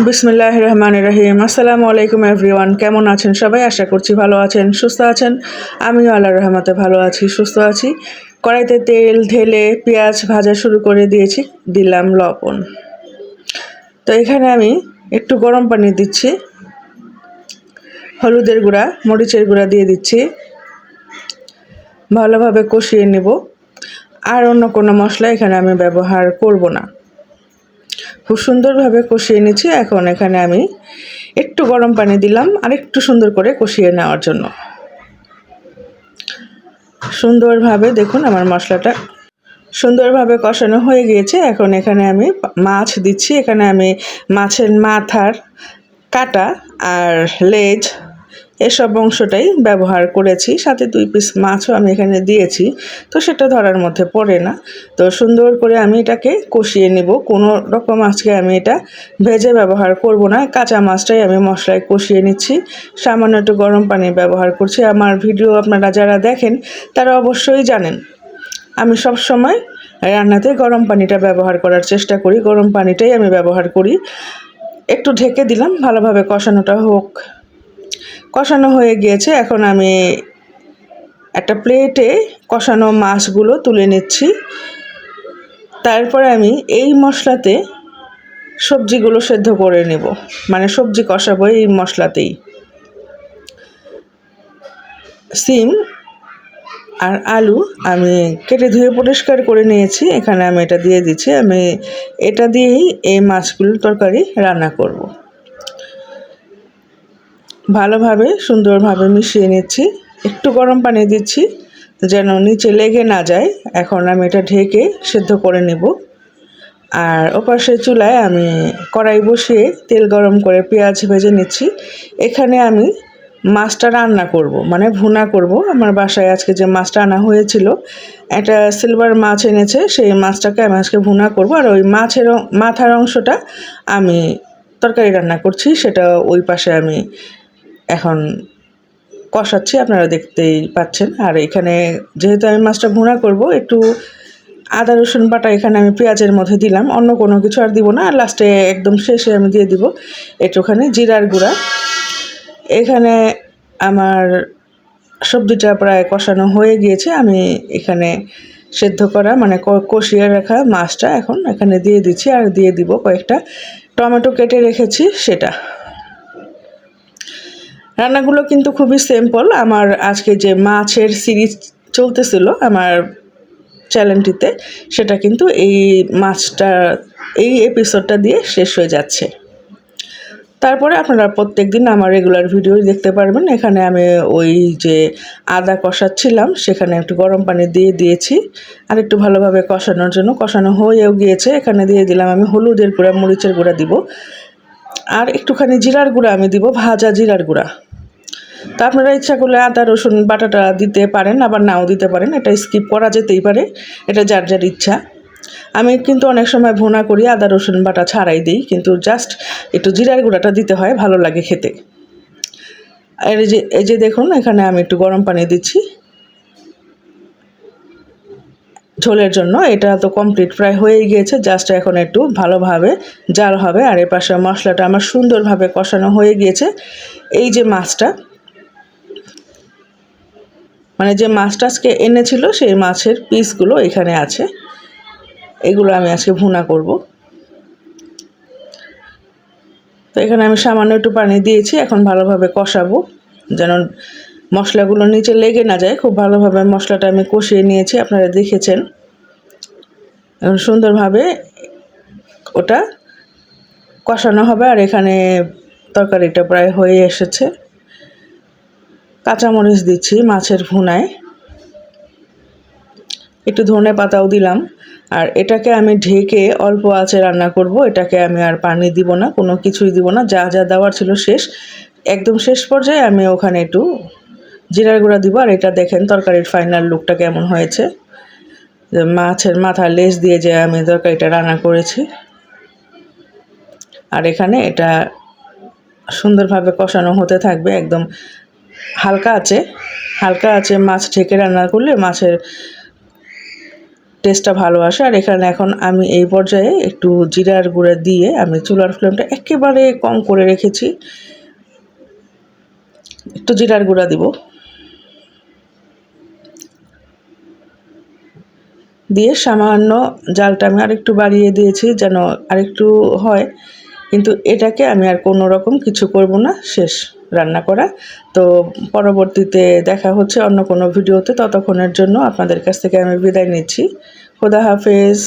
বিসমিল্লাহ রহমান রহিম আসসালামু আলাইকুম এভরিওয়ান, কেমন আছেন সবাই? আশা করছি ভালো আছেন, সুস্থ আছেন। আমিও আল্লাহ রহমতে ভালো আছি, সুস্থ আছি। কড়াইতে তেল, ঢেলে, পেঁয়াজ ভাজা শুরু করে দিয়েছি, দিলাম লবণ। তো এখানে আমি একটু গরম পানি দিচ্ছি, হলুদের গুঁড়া, মরিচের গুঁড়া দিয়ে দিচ্ছি। ভালোভাবে কষিয়ে নেব। আর অন্য কোনো মশলা এখানে আমি ব্যবহার করব না। খুব সুন্দরভাবে কষিয়ে নিচ্ছি। এখন এখানে আমি একটু গরম পানি দিলাম, আর একটু সুন্দর করে কষিয়ে নেওয়ার জন্য। সুন্দরভাবে দেখুন আমার মশলাটা সুন্দরভাবে কষানো হয়ে গিয়েছে। এখন এখানে আমি মাছ দিচ্ছি। এখানে আমি মাছের মাথার কাটা আর লেজ এসব অংশটাই ব্যবহার করেছি। সাথে দুই পিস মাছও আমি এখানে দিয়েছি। তো সেটা ধরার মধ্যে পড়ে না। তো সুন্দর করে আমি এটাকে কষিয়ে নেব। কোনো রকম আজকে আমি এটা ভেজে ব্যবহার করব না। কাঁচা মাছটাই আমি মশলায় কষিয়ে নিচ্ছি। সামান্য একটু গরম পানি ব্যবহার করছি। আমার ভিডিও আপনারা যারা দেখেন, তারা অবশ্যই জানেন। আমি সব সময় রান্নাতে গরম পানিটা ব্যবহার করার চেষ্টা করি। গরম পানিটাই আমি ব্যবহার করি। একটু ঢেকে দিলাম। ভালোভাবে কষানোটা হোক। কষানো হয়ে গিয়েছে। এখন আমি একটা প্লেটে কষানো মাছগুলো তুলে নিচ্ছি। তারপরে আমি এই মশলাতে সবজিগুলো সেদ্ধ করে নেব। মানে সবজি কষাবো এই মশলাতেই। সিম আর আলু আমি কেটে ধুয়ে পরিষ্কার করে নিয়েছি। এখানে আমি এটা দিয়ে দিচ্ছি। আমি এটা দিয়েই এই মাছগুলোর তরকারি রান্না করব। ভালোভাবে, সুন্দরভাবে মিশিয়ে নিচ্ছি। একটু গরম পানি দিচ্ছি, যেন নিচে লেগে না যায়। এখন আমি এটা ঢেকে সেদ্ধ করে নেব। আর ওপাশে চুলায় আমি কড়াই বসিয়ে তেল গরম করে পেঁয়াজ ভেজে নিচ্ছি। এখানে আমি মাছটা রান্না করব মানে ভুনা করব। আমার বাসায় আজকে যে মাছটা আনা হয়েছিল, একটা সিলভার মাছ এনেছে, সেই মাছটাকে আমি আজকে ভুনা করব। আর ওই মাছের মাথার অংশটা আমি তরকারি রান্না করছি, সেটা ওই পাশে আমি এখন কষাচ্ছি, আপনারা দেখতেই পাচ্ছেন। আর এখানে যেহেতু আমি মাছটা ভুনা করব, একটু আদা, রসুন বাটা এখানে আমি পেঁয়াজের মধ্যে দিলাম, অন্য কোনো কিছু আর দিব না। আর লাস্টে একদম শেষে আমি দিয়ে দিব একটুখানি জিরার গুঁড়া। এখানে আমার সবজিটা প্রায় কষানো হয়ে গিয়েছে। আমি এখানে সেদ্ধ করা মানে কষিয়ে রাখা মাছটা এখন এখানে দিয়ে দিচ্ছি। আর দিয়ে দিব কয়েকটা টমেটো কেটে রেখেছি, সেটা। রান্নাগুলো কিন্তু খুবই সিম্পল আমার আজকে যে মাছের সিরিজ চলতেছিল আমার চ্যানেলটিতে সেটা কিন্তু এই মাছটা, এই এপিসোডটা দিয়ে শেষ হয়ে যাচ্ছে। তারপরে আপনারা প্রত্যেক দিন আমার রেগুলার ভিডিও দেখতে পারবেন। এখানে আমি ওই যে আদা কষাচ্ছিলাম, সেখানে একটু গরম পানি দিয়ে দিয়েছি। আর একটু ভালোভাবে কষানোর জন্য, কষানো হয়েও গিয়েছে। এখানে দিয়ে দিলাম আমি হলুদের গুঁড়া, মরিচের গুঁড়া দিব। আর একটুখানি জিরার গুঁড়া আমি দিব, ভাজা জিরার গুঁড়া। তা আপনারা ইচ্ছা করলে আদা, রসুন, বাটাটা দিতে পারেন, আবার নাও দিতে পারেন। এটা স্কিপ করা যেতেই পারে। এটা যার যার ইচ্ছা। আমি কিন্তু অনেক সময় ভোনা করি, আদা, রসুন, বাটা ছাড়াই দিই, কিন্তু জাস্ট একটু জিরার গুঁড়াটা দিতে হয়, ভালো লাগে খেতে। আর এই যে এই যে দেখুন, এখানে আমি একটু গরম পানি দিচ্ছি। ঝোলের জন্য। এটা তো কমপ্লিট প্রায় হয়ে গিয়েছে জাস্ট এখন একটু ভালোভাবে জাল হবে। আর এর পাশে মশলাটা আমার সুন্দরভাবে কষানো হয়ে গিয়েছে। এই যে মাছটা মানে যে মাছটা আজকে এনেছিল, সেই মাছের পিসগুলো এখানে আছে। এগুলো আমি আজকে ভুনা করব। তো এখানে আমি সামান্য একটু পানি দিয়েছি, এখন ভালোভাবে কষাবো, যেন মশলাগুলো নিচে লেগে না যায়। খুব ভালোভাবে মশলাটা আমি কষিয়ে নিয়েছি, আপনারা দেখেছেন। এখন সুন্দরভাবে ওটা কষানো হবে, আর এখানে তরকারিটা প্রায় হয়ে এসেছে। কাঁচামরিচ দিচ্ছি মাছের ভুনায়। একটু ধনে পাতাও দিলাম। আর এটাকে আমি ঢেকে অল্প আঁচে রান্না করব। এটাকে আমি আর পানি দিব না, কোনো কিছুই দিব না। যা যা দেওয়ার ছিল শেষ। একদম শেষ পর্যায়ে আমি ওখানে একটু জিরার গুঁড়া দিব। আর এটা দেখেন তরকারির ফাইনাল লুকটা কেমন হয়েছে। মাছের মাথা লেজ দিয়ে যে আমি তরকারিটা রান্না করেছি। আর এখানে এটা সুন্দরভাবে কষানো হতে থাকবে। একদম হালকা আছে হালকা আছে মাছ ঢেকে রান্না করলে মাছের টেস্টটা ভালো আসে। আর এখানে এখন আমি এই পর্যায়ে একটু জিরার গুঁড়া দিয়ে আমি চুলার ফ্লেমটা একেবারে কম করে রেখেছি। একটু জিরার গুঁড়া দিব। দিয়ে সামান্য জালটা আমি আরেকটু বাড়িয়ে দিয়েছি যেন আরেকটু হয়। কিন্তু এটাকে আমি আর কোনো রকম কিছু করব না, শেষ। রান্না করা। তো পরবর্তীতে দেখা হচ্ছে অন্য কোনো ভিডিওতে। ততক্ষণের জন্য আপনাদের কাছ থেকে আমি বিদায় নিচ্ছি। খোদা হাফেজ।